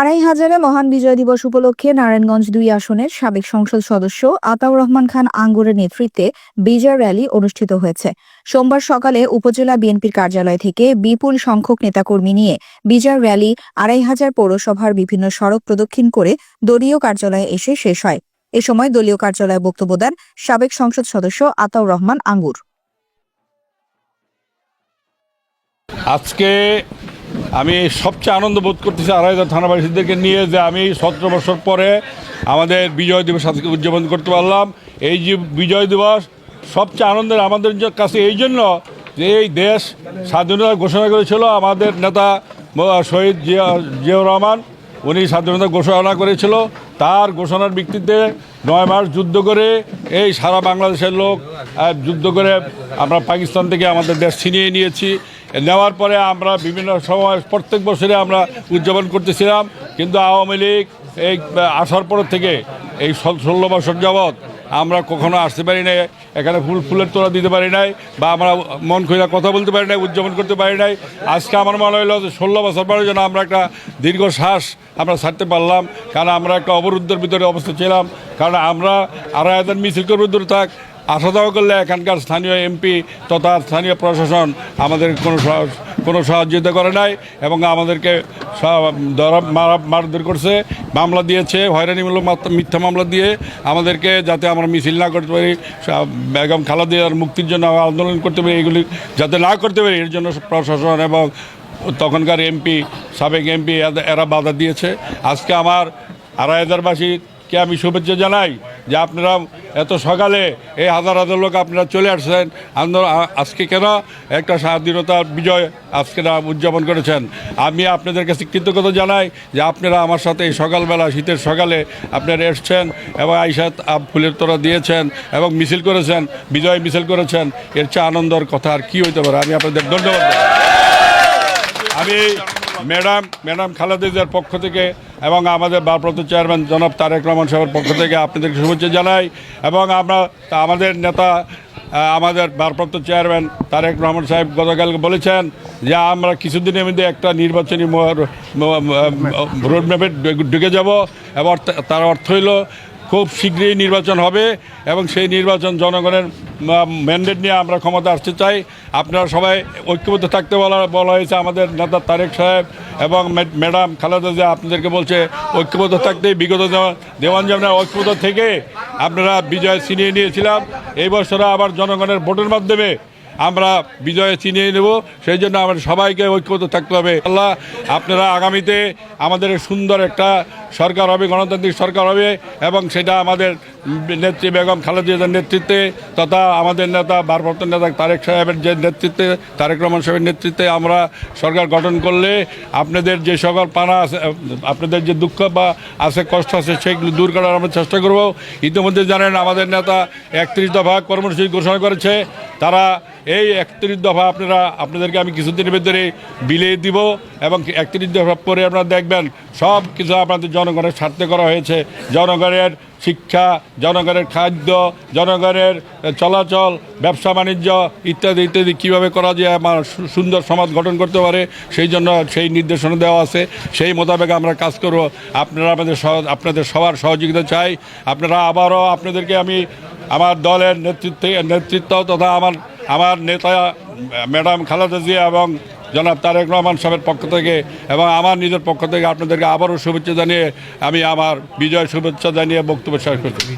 আড়াই হাজারে মহান বিজয় দিবস উপলক্ষে নারায়ণগঞ্জ দুই আসনের সাবেক সংসদ সদস্য আতাউর রহমান খান আঙ্গুরের নেতৃত্বে বিজয় র্যালি অনুষ্ঠিত হয়েছে। সোমবার সকালে উপজেলা বিএনপির কার্যালয় থেকে বিপুল সংখ্যক নেতাকর্মী নিয়ে বিজয় র্যালি আড়াই হাজার পৌরসভার বিভিন্ন সড়ক প্রদক্ষিণ করে দলীয় কার্যালয়ে এসে শেষ হয়। এ সময় দলীয় কার্যালয়ে বক্তব্য দেন সাবেক সংসদ সদস্য আতাউর রহমান আঙ্গুর। আজকে আমি সবচেয়ে আনন্দ বোধ করতেছি আড়াইহাজার থানাবাসীদেরকে নিয়ে যে আমি সতেরো বছর পরে আমাদের বিজয় দিবস আজকে উদযাপন করতে পারলাম। এই যে বিজয় দিবস সবচেয়ে আনন্দের আমাদের কাছে এই জন্য যে এই দেশ স্বাধীনতা ঘোষণা করেছিল আমাদের নেতা শহীদ জিয়া, জিয়াউর রহমান, উনি স্বাধীনতা ঘোষণা করেছিল। তার ঘোষণার ভিত্তিতে নয় মাস যুদ্ধ করে এই সারা বাংলাদেশের লোক যুদ্ধ করে আমরা পাকিস্তান থেকে আমাদের দেশ ছিনিয়ে নিয়েছি। নেওয়ার পরে আমরা বিভিন্ন সময় প্রত্যেক বছরে আমরা উদযাপন করতেছিলাম, কিন্তু আওয়ামী লীগ এই আসার পর থেকে এই ষোলো বছর যাবৎ আমরা কখনো আসতে পারি নাই, এখানে ফুল, ফুলের তোলা দিতে পারি নাই বা আমরা মন খুলে কথা বলতে পারি নাই, উদযাপন করতে পারি নাই। আজকে আমার মনে হলো যে ষোলো বছর পরে যেন আমরা একটা দীর্ঘ শ্বাস আমরা ছাড়তে পারলাম, কারণ আমরা একটা অবরুদ্ধের ভিতরে অবস্থা ছিলাম, কারণ আমরা আড়াই হাজার মিছিল করব, দূরে থাক। আসা যাওয়া করলে এখানকার স্থানীয় এমপি তথা স্থানীয় প্রশাসন আমাদের কোনো কোনো সহযোগিতা করে নাই এবং আমাদেরকে মারধর করছে, মামলা দিয়েছে, হয়রানিমূলক মিথ্যা মামলা দিয়ে আমাদেরকে যাতে আমরা মিছিল না করতে পারি বেগম খালাদিয়ার মুক্তির জন্য আন্দোলন করতে পারি, এগুলি যাতে না করতে পারি, এর জন্য প্রশাসন এবং তখনকার এমপি, সাবেক এমপি এরা বাধা দিয়েছে। আজকে আমার আড়াই হাজারবাসীকে আমি শুভেচ্ছা জানাই। যে আপনারা এত সকালে এই হাজার হাজার লোক আপনারা চলে আসছেন আন্দোলন আ- আজকে কেন? একটা স্বাধীনতার বিজয় আজকে উদযাপন করেছেন। আমি আপনাদের কাছে কৃতজ্ঞতা জানাই যে আপনারা আমার সাথে এই সকালবেলা, শীতের সকালে আপনারা এসছেন এবং আইসাত ফুলের তোরা দিয়েছেন এবং মিছিল করেছেন, বিজয় মিছিল করেছেন। এর চেয়ে আনন্দর কথা আর কী হইতে পারে? আমি আপনাদের ধন্যবাদ আমি ম্যাডাম ম্যাডাম খালেদার পক্ষ থেকে এবং আমাদের ভারপ্রাপ্ত চেয়ারম্যান জনাব তারেক রহমান সাহেবের পক্ষ থেকে আপনাদেরকে শুভেচ্ছা জানাই এবং আমরা আমাদের নেতা আমাদের ভারপ্রাপ্ত চেয়ারম্যান তারেক রহমান সাহেব গতকালকে বলেছেন যে আমরা কিছুদিনের মধ্যে একটা নির্বাচনী রোডম্যাপে ঢুকে যাব এবং তার অর্থ হইল খুব শীঘ্রই নির্বাচন হবে এবং সেই নির্বাচন জনগণের ম্যান্ডেট নিয়ে আমরা ক্ষমতা আসতে চাই। আপনারা সবাই ঐক্যবদ্ধ থাকতে বলা বলা হয়েছে আমাদের নেতা তারেক সাহেব এবং ম্যাডাম খালেদা জিয়া আপনাদেরকে বলছে, ঐক্যবদ্ধ থাকতে বিগত দেওয়ান- দেওয়ান জামনা ঐক্যবদ্ধ থেকে আপনারা বিজয় ছিনিয়ে নিয়েছিলাম। এই বছর আবার জনগণের ভোটের মাধ্যমে আমরা বিজয়ে চিনিয়ে নেব। সেই জন্য আমাদের সবাইকে ঐক্যবদ্ধ থাকতে হবে। আল্লাহ, আপনারা আগামীতে আমাদের সুন্দর একটা সরকার হবে, গণতান্ত্রিক সরকার হবে এবং সেটা আমাদের নেত্রী বেগম খালেদা জিয়ার নেতৃত্বে তথা আমাদের নেতা, ভারপ্রাপ্ত নেতা তারেক সাহেবের যে নেতৃত্বে, তারেক রহমান সাহেবের নেতৃত্বে আমরা সরকার গঠন করলে আপনাদের যে সকল পানা আছে, আপনাদের যে দুঃখ বা আছে, কষ্ট আছে, সেগুলো দূর করার আমরা চেষ্টা করব। ইতিমধ্যে জানেন আমাদের নেতা একত্রিশ দফা কর্মসূচি ঘোষণা করেছে। তারা এই একত্রিশ দফা আপনারা, আপনাদেরকে আমি কিছুদিনের ভিতরে বিলিয়ে দিব এবং একত্রিশ দফা পরে আপনারা দেখবেন সব কিছু আপনাদের জনগণের স্বার্থে করা হয়েছে। জনগণের শিক্ষা, জনগণের খাদ্য, জনগণের চলাচল, ব্যবসা বাণিজ্য ইত্যাদি ইত্যাদি কীভাবে করা যায়, আমার সুন্দর সমাজ গঠন করতে পারে, সেই জন্য সেই নির্দেশনা দেওয়া আছে। সেই মোতাবেক আমরা কাজ করব। আপনারা আমাদের আপনাদের সবার সহযোগিতা চাই। আপনারা আবারও আপনাদেরকে আমি আমার দলের নেতৃত্বে নেতৃত্ব তথা আমার আমার নেতা, ম্যাডাম খালেদা জিয়া এবং জনাব তারেক রহমান সাহেবের পক্ষ থেকে এবং আমার নিজের পক্ষ থেকে আপনাদেরকে আবারও শুভেচ্ছা জানিয়ে আমি আমার বিজয় শুভেচ্ছা জানিয়ে বক্তব্য শেষ করছি।